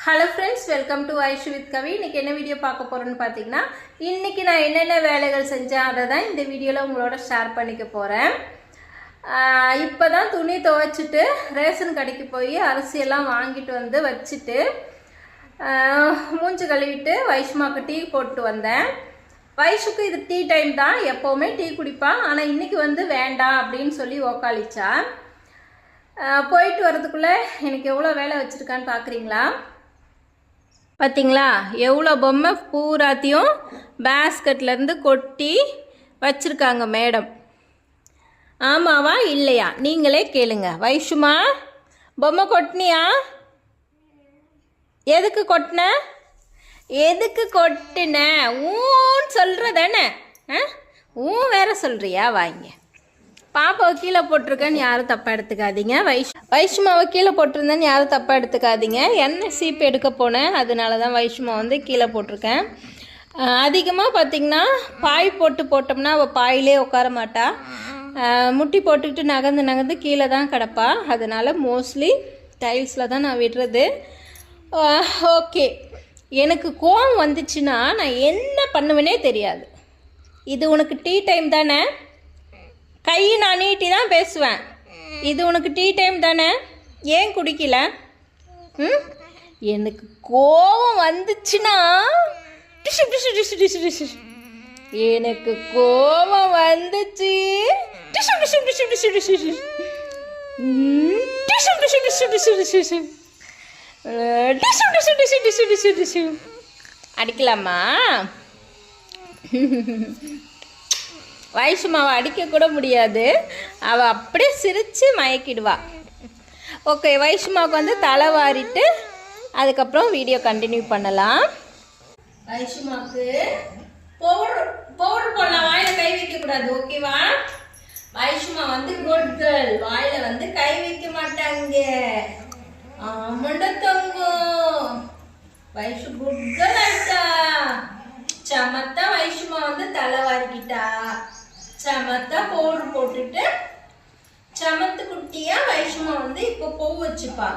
Hello friends welcome to Aishu with Kavi இன்னைக்கு என்ன video பார்க்க போகிறோன்னு பார்த்தீங்கன்னா இன்றைக்கி நான் என்னென்ன வேலைகள் செஞ்சேன் அதை தான் இந்த வீடியோவில் உங்களோட ஷேர் பண்ணிக்க போகிறேன் இப்போ தான் துணி துவைச்சிட்டு ரேஷன் கடைக்கு போய் அரிசியெல்லாம் வாங்கிட்டு வந்து வச்சுட்டு மூஞ்சி கழுவிட்டு வயசுமாவுக்கு டீ போட்டு வந்தேன். வைஷுக்கு இது டீ டைம் தான் எப்போவுமே டீ குடிப்பான் ஆனால் இன்றைக்கி வந்து வேண்டாம் அப்படின்னு சொல்லி ஓக்காளிச்சா. போயிட்டு வரதுக்குள்ளே எனக்கு எவ்வளோ வேலை வச்சுருக்கான்னு பார்க்குறீங்களா பார்த்தீங்களா எவ்வளோ பொம்மை பூராத்தையும் பேஸ்கட்லேருந்து கொட்டி வச்சுருக்காங்க மேடம் ஆமாவா? இல்லையா? நீங்களே கேளுங்க. வைஷுமா பொம்மை கொட்டினியா? எதுக்கு கொட்டின? எதுக்கு கொட்டின? ஊன்னு சொல்கிற தானே ஆ? ஊ வேற சொல்கிறியா வாங்க. பாப்பாவை கீழே போட்டிருக்கேன்னு யாரும் தப்பாக எடுத்துக்காதீங்க. வைஷ் வைஷ்மாவை கீழே போட்டிருந்தேன்னு யாரும் தப்பாக எடுத்துக்காதீங்க. என்ன சீப்பு எடுக்க போனேன் அதனால தான் வைஷ்மா வந்து கீழே போட்டிருக்கேன். அதிகமாக பார்த்தீங்கன்னா பாய் போட்டு போட்டோம்னா அவள் பாயிலே உட்கார மாட்டா. முட்டி போட்டுக்கிட்டு நகர்ந்து நகர்ந்து கீழே தான் கிடப்பா. அதனால் மோஸ்ட்லி டைல்ஸில் தான் நான் விடுறது. ஓகே எனக்கு கோவம் வந்துச்சுன்னா நான் என்ன பண்ணுவேனே தெரியாது. இது உனக்கு டீ டைம் தானே? கையை நான் நீட்டி தான் பேசுவேன் இது உனக்கு டீ டைம் தானே ஏன் குடிக்கல ம் எனக்கு கோபம் வந்துச்சுன்னா டிஷு டிஷு டிஷு டிஷு டிஷு எனக்கு கோபம் வந்துச்சு டிஷு டிஷு டிஷு டிஷு டிஷு டிஷு ம், டிஷு டிஷு டிஷு டிஷு டிஷு டிஷு அஹ், டிஷு டிஷு டிஷு டிஷு டிஷு டிஷு அடிக்கலாமா வைஷ்மாவை அடிக்க கூட முடியாது. அவள் அப்படியே சிரித்து மயக்கிடுவா. ஓகே வைஷ்மாவுக்கு வந்து தலை வாரிட்டு அதுக்கப்புறம் வீடியோ கண்டினியூ பண்ணலாம். வைஷ்மாவுக்கு பவுடர் பவுடர் போடலாம். வாயில் கை வைக்கக்கூடாது ஓகேவா வைஷ்மா வந்து குட் கேர்ள் வந்து கை வைக்க மாட்டாங்க. ஆமாண்ட தங்கம் வைஷு குட் கேர்ள் ஆயிட்டா. சமத்தா வைஷுமா வந்து தலை வாரிக்கிட்டா. சமத்தா பவுடர் போட்டுட்டு சமத்து குட்டியா வைஷ்மா வந்து இப்போ பூ வச்சுப்பா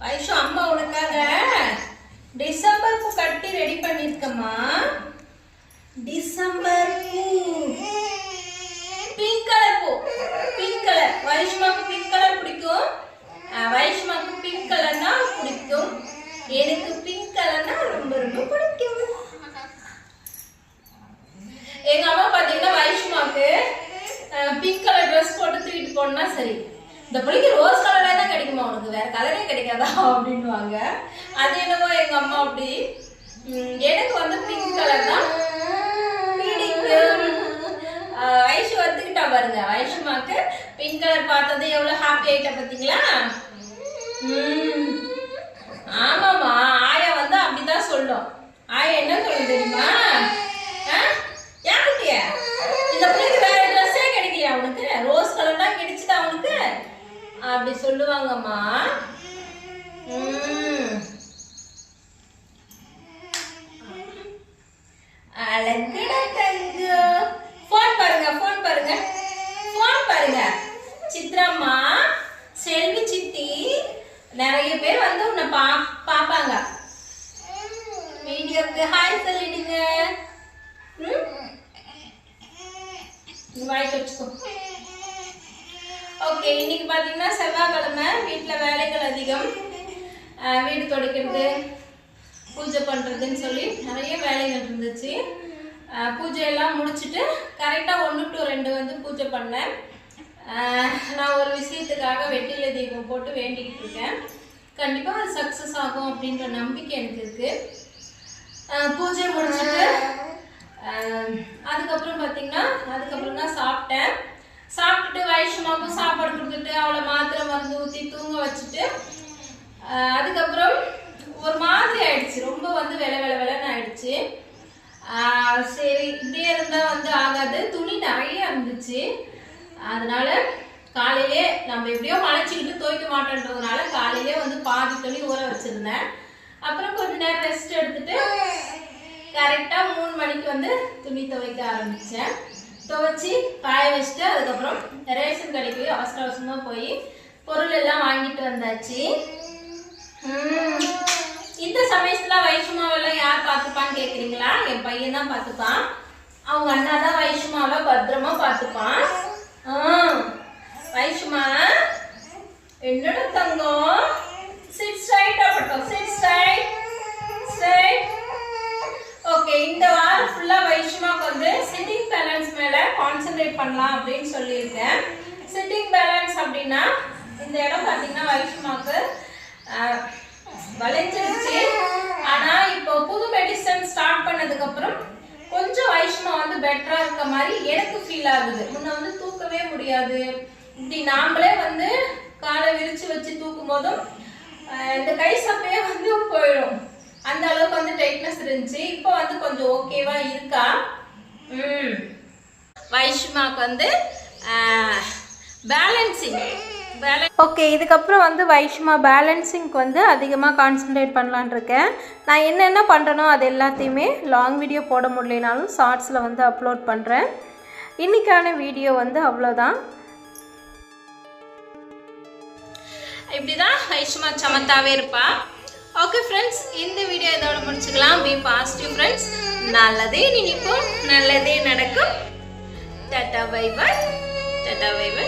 வைஷு அம்மா உனக்காக டிசம்பர் பூ கட்டி ரெடி பண்ணிருக்கம்மா. டிசம்பர். பூ பிங்க் கலர் பூ பிங்க் கலர் வைஷ்மாக்கு பிங்க் கலர் பிடிக்கும் அஹ் வைஷ்மாக்கு பிங்க் கலர்னா பிடிக்கும் எனக்கு பிங்க் கலர்னா ரொம்ப ரொம்ப பிடிக்கும் எங்க அம்மா பாத்தீங்கன்னா வைஷ்மாக்கு பிங்க் கலர் ட்ரெஸ் போட்டு தூக்கிட்டு போனா சரி. இந்த பிள்ளைக்கு ரோஸ் கலரே தான் கிடைக்குமா உனக்கு? வேற கலரே கிடைக்காதா அப்படின்னுவாங்க. அது என்னவோ எங்க அம்மா அப்படி. எனக்கு வந்து பிங்க் கலர் தான் ஐஷு வந்துக்கிட்டா பாருங்க. ஐஷுமாக்கு பிங்க் கலர் பார்த்தது எவ்வளவு ஹாப்பி ஆயிட்ட பாத்தீங்களா உம். ஆமாமா ஆயா வந்து அப்படிதான் சொல்லும் ஆயா என்ன சொல்லும் தெரியுமா ஆ? ஏன் குட்டிய இந்த பிள்ளைக்கு வேற ட்ரெஸ்ஸே கிடைக்கலையா அவனுக்கு ரோஸ் கலர் தான் கிடைச்சதா அவனுக்கு அப்படி சொல்லுவாங்கம்மா. உம். அழகுடா தங்கம் ஃபோன் பாருங்க ஃபோன் பாருங்க. ஃபோன் பாருங்க. சித்ராம்மா செல்வி சித்தி நிறைய பேர் வந்து உன்னை பா பாப்பாங்க வீடியோக்கு ஹாய் சொல்லிடுங்க. ம்? நீ வாய்க்கு வச்சுக்கோ ஓகே இன்னைக்கு பார்த்தீங்கன்னா செவ்வாய்க்கிழமை. வீட்டில் வேலைகள் அதிகம். வீடு துடைக்கிறது பூஜை பண்ணுறதுன்னு சொல்லி நிறைய வேலைகள் இருந்துச்சு. பூஜையெல்லாம் முடிச்சுட்டு கரெக்டாக ஒன்று டு ரெண்டு வந்து பூஜை பண்ணேன். நான் ஒரு விஷயத்துக்காக வெட்டில தீபம் போட்டு வேண்டிக்கிட்டு இருக்கேன். கண்டிப்பாக அது சக்ஸஸ் ஆகும் அப்படின்ற நம்பிக்கை எனக்கு இருக்குது பூஜை முடிச்சுட்டு அதுக்கப்புறம் பார்த்தீங்கன்னா அதுக்கப்புறம் தான் சாப்பிட்டேன். சாப்பிட்டுட்டு வைஷ்ணவாவுக்கும் சாப்பாடு கொடுத்துட்டு அவளை மாத்திரை மருந்து ஊற்றி தூங்க வச்சுட்டு அதுக்கப்புறம் ஒரு மாதிரி ஆயிடுச்சு. ரொம்ப வந்து வெள வெள வெளன்னு ஆயிடுச்சு. சரி இப்படியே இருந்தால் வந்து ஆகாது. துணி நிறைய இருந்துச்சு. அதனால காலையிலே நம்ம எப்படியோ மலைச்சிக்கிட்டு துவைக்க மாட்டோன்றதுனால காலையிலே வந்து பாதி துணி ஊற வச்சிருந்தேன். அப்புறம் கொஞ்ச நேரம் ரெஸ்ட் எடுத்துட்டு கரெக்டாக மூணு மணிக்கு வந்து துணி துவைக்க ஆரம்பித்தேன் துவைச்சி காய வச்சுட்டு அதுக்கப்புறம் ரேஷன் கடைக்கு போய் அவசர அவசரமாக போய் பொருள் எல்லாம் வாங்கிட்டு வந்தாச்சு. இந்த சமயத்தில் வைஷ்மாவெல்லாம் யார் பார்த்துப்பான்னு கேட்குறீங்களா என் பையன் தான் பார்த்துப்பான். அவங்க அண்ணா தான் வைஷ்மாவை பத்திரமா பார்த்துப்பான். வைஷ்மா என்னோட தங்கம் சிட் ஸ்ட்ரைட்டா பட்டோம் சிட் ஸ்ட்ரைட் ஸ்ட்ரைட் ஓகே இந்த வாரம் ஃபுல்லா வைஷ்மாக்கு வந்து சிட்டிங் பேலன்ஸ் மேல பண்ணலாம் அப்படின்னு சொல்லியிருக்கேன். சிட்டிங் பேலன்ஸ் அப்படின்னா இந்த இடம் பார்த்தீங்கன்னா வைஷ்மாக்கு வளைஞ்சிருச்சு. ஆனால் இப்போ புது மெடிசன் ஸ்டார்ட் பண்ணதுக்கப்புறம் கொஞ்சம் வைஷ்மா வந்து பெட்டராக இருக்க மாதிரி எனக்கு ஃபீல் ஆகுது. முன்ன வந்து தூக்கவே முடியாது. இப்படி நாமளே வந்து காலை விரிச்சு வச்சு தூக்கும் போதும் இந்த கை சப்பையே வந்து போயிடும். அந்த அளவுக்கு வந்து டைட்னஸ் இருந்துச்சு. இப்போ வந்து கொஞ்சம் ஓகேவா இருக்கா? வைஷ்மாக்கு வந்து பேலன்சிங் ஓகே இதுக்கப்புறம் வந்து வைஷ்மா பேலன்சிங்க்கு வந்து அதிகமாக கான்சென்ட்ரேட் பண்ணலான் இருக்கேன். நான் என்னென்ன பண்ணுறனோ அது எல்லாத்தையுமே லாங் வீடியோ போட முடியலனாலும் ஷார்ட்ஸில் வந்து அப்லோட் பண்ணுறேன் இன்றைக்கான வீடியோ வந்து அவ்வளோதான் இப்படிதான் வைஷ்மா சமத்தாவே இருப்பா. ஓகே ஃப்ரெண்ட்ஸ் இந்த வீடியோ இதோட முடிச்சுக்கலாம். பி பாசிட்டிவ் ஃப்ரெண்ட்ஸ் நல்லதே நினைப்போம் நல்லதே நடக்கும். Tata bye bye tata bye bye